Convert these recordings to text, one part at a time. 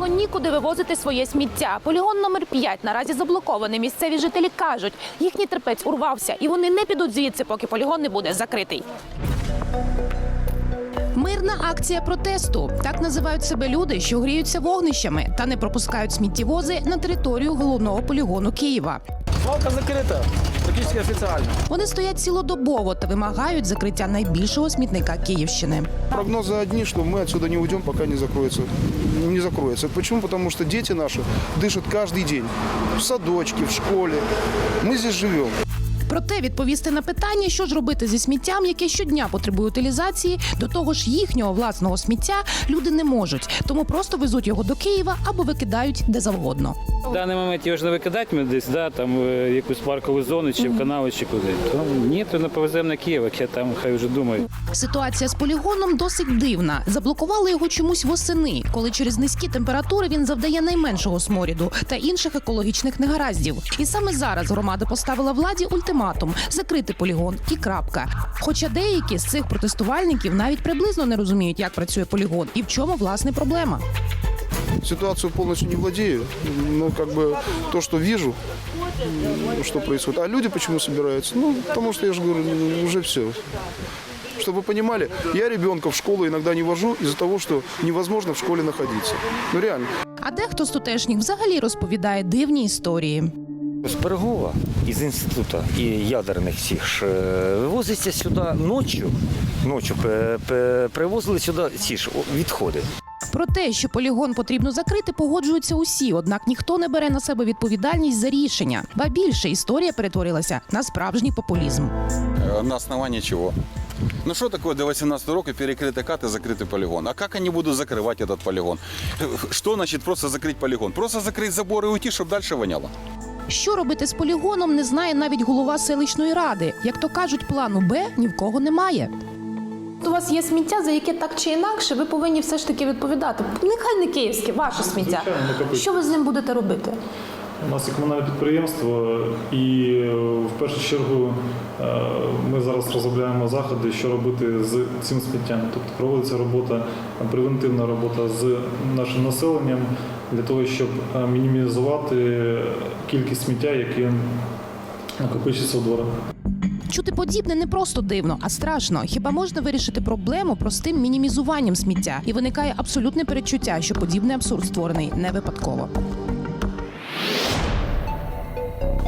Стало нікуди вивозити своє сміття. Полігон номер 5 наразі заблокований. Місцеві жителі кажуть, їхній терпець урвався, і вони не підуть звідси, поки полігон не буде закритий. Мирна акція протесту. Так називають себе люди, що гріються вогнищами та не пропускають сміттєвози на територію головного полігону Києва. Свалка закрита, практично офіційно. Вони стоять цілодобово та вимагають закриття найбільшого смітника Київщини. Прогнозы одни, что мы отсюда не уйдем, пока не закроется. Не закроется. Почему? Потому что дети наши дышат каждый день. В садочке, в школе. Мы здесь живем. Проте відповісти на питання, що ж робити зі сміттям, яке щодня потребує утилізації, до того ж їхнього власного сміття люди не можуть, тому просто везуть його до Києва або викидають де завгодно. В даний момент його ж не викидати ми десь, да, там в якусь паркову зону чи в канали, чи куди. То ні, то не повеземо на Київ, яке там хай вже думають. Ситуація з полігоном досить дивна. Заблокували його чомусь восени, коли через низькі температури він завдає найменшого сморіду та інших екологічних негараздів. І саме зараз громада поставила владі ультиматум закрити полігон і крапка. Хоча деякі з цих протестувальників навіть приблизно не розуміють, як працює полігон і в чому власне проблема. Ситуацию полностью не владею. Но как бы то, что вижу, м, что происходит. А люди почему собираются? Ну, потому что, я же говорю, м, уже все. Чтобы вы понимали, я ребенка в школу иногда не вожу из-за того, что невозможно в школе находиться. Ну реально. А дехто з тутешніх взагалі розповідає дивні історії. З Пирогова, із інституту і ядерних всіх ж е, вивозиться сюди ночі. Ночі пе- пе- привозили сюди ці ж о, відходи. Про те, що полігон потрібно закрити, погоджуються усі, однак ніхто не бере на себе відповідальність за рішення. Ба більше історія перетворилася на справжній популізм. Э, На основании чего? Ну что такое до 18 року перекрытый кат и закрытый полигон? А как они будут закрывать этот полигон? Э, Что значит просто закрыть полигон? Просто закрыть забор и уйти, чтобы дальше воняло? Що робити з полігоном, не знає навіть голова селищної ради. Як то кажуть, плану Б ні в кого немає. У вас є сміття, за яке так чи інакше ви повинні все ж таки відповідати. Нехай не київське, ваше сміття. Звичайно. Що ви з ним будете робити? У нас є комунальне підприємство, і е, в першу чергу е, ми зараз розробляємо заходи, що робити з цим сміттям. Тобто проводиться робота, превентивна робота з нашим населенням для того, щоб е, мінімізувати кількість сміття, яке накопичується у дворах. Чути подібне не просто дивно, а страшно. Хіба можна вирішити проблему простим мінімізуванням сміття? І виникає абсолютне передчуття, що подібний абсурд створений не випадково.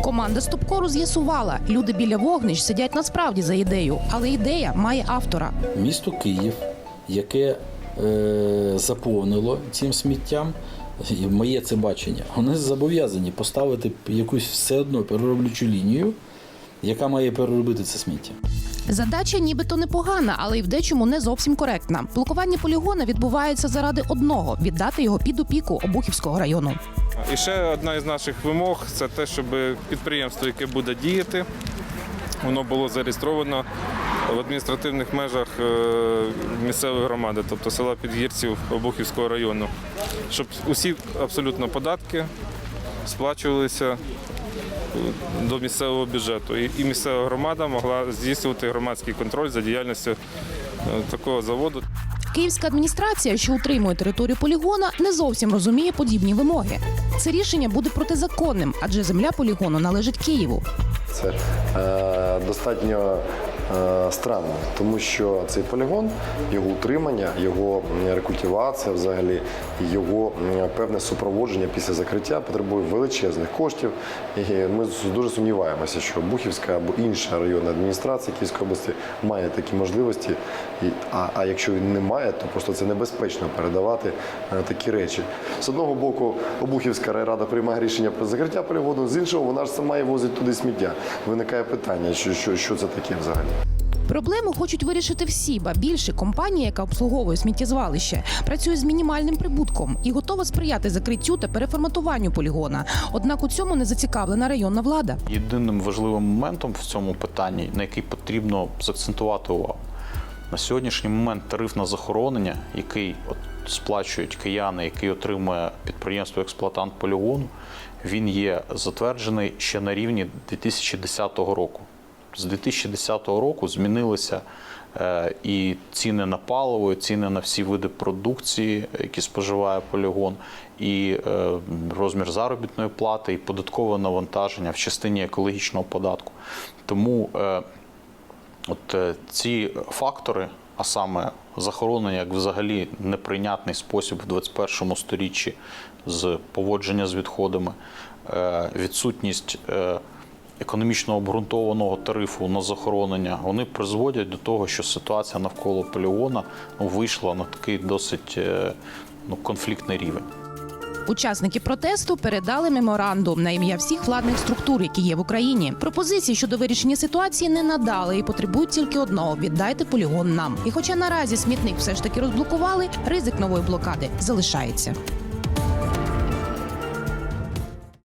Команда Стопкору з'ясувала, люди біля вогнищ сидять насправді за ідею, але ідея має автора. місто Київ, яке заповнило цим сміттям, і моє це бачення, вони зобов'язані поставити якусь все одно перероблючу лінію, яка має переробити це сміття. Задача нібито непогана, але й в дечому не зовсім коректна. Блокування полігона відбувається заради одного віддати його під опіку Обухівського району. І ще одна із наших вимог це те, щоб підприємство, яке буде діяти, воно було зареєстровано в адміністративних межах е, місцевої громади, тобто села Підгірців Обухівського району, щоб усі абсолютно податки сплачувалися е, до місцевого бюджету. І місцева громада могла здійснювати громадський контроль за діяльністю е, такого заводу. Київська адміністрація, що утримує територію полігона, не зовсім розуміє подібні вимоги. Це рішення буде протизаконним, адже земля полігону належить Києву. Це е, достатньо е, странно, тому що цей полігон, його утримання, його рекультивація, взагалі, його певне супроводження після закриття потребує величезних коштів. І ми дуже сумніваємося, що Бухівська або інша районна адміністрація Київської області має такі можливості. А, а якщо він не має, то просто це небезпечно передавати е, такі речі. З одного боку, Обухівська райрада приймає рішення про закриття полігону, з іншого вона ж сама і возить туди сміття. Виникає питання, що, що, що це таке взагалі. Проблему хочуть вирішити всі, ба більше компанія, яка обслуговує сміттєзвалище, працює з мінімальним прибутком і готова сприяти закриттю та переформатуванню полігона. Однак у цьому не зацікавлена районна влада. Єдиним важливим моментом в цьому питанні, на який потрібно заакцентувати увагу, на сьогоднішній момент тариф на захоронення, який от сплачують кияни, який отримує підприємство експлуатант полігону, він є затверджений ще на рівні 2010 року. З 2010 року змінилися Е, І ціни на паливо, і ціни на всі види продукції, які споживає полігон, і е, розмір заробітної плати, і податкове навантаження в частині екологічного податку. Тому е, От ці фактори, а саме захоронення як взагалі неприйнятний спосіб в 21 сторіччі з поводження з відходами, відсутність економічно обґрунтованого тарифу на захоронення, вони призводять до того, що ситуація навколо полігона ну, вийшла на такий досить е, ну, конфліктний рівень. Учасники протесту передали меморандум на ім'я всіх владних структур, які є в Україні. Пропозиції щодо вирішення ситуації не надали і потребують тільки одного: віддайте полігон нам. І хоча наразі смітник все ж таки розблокували, ризик нової блокади залишається.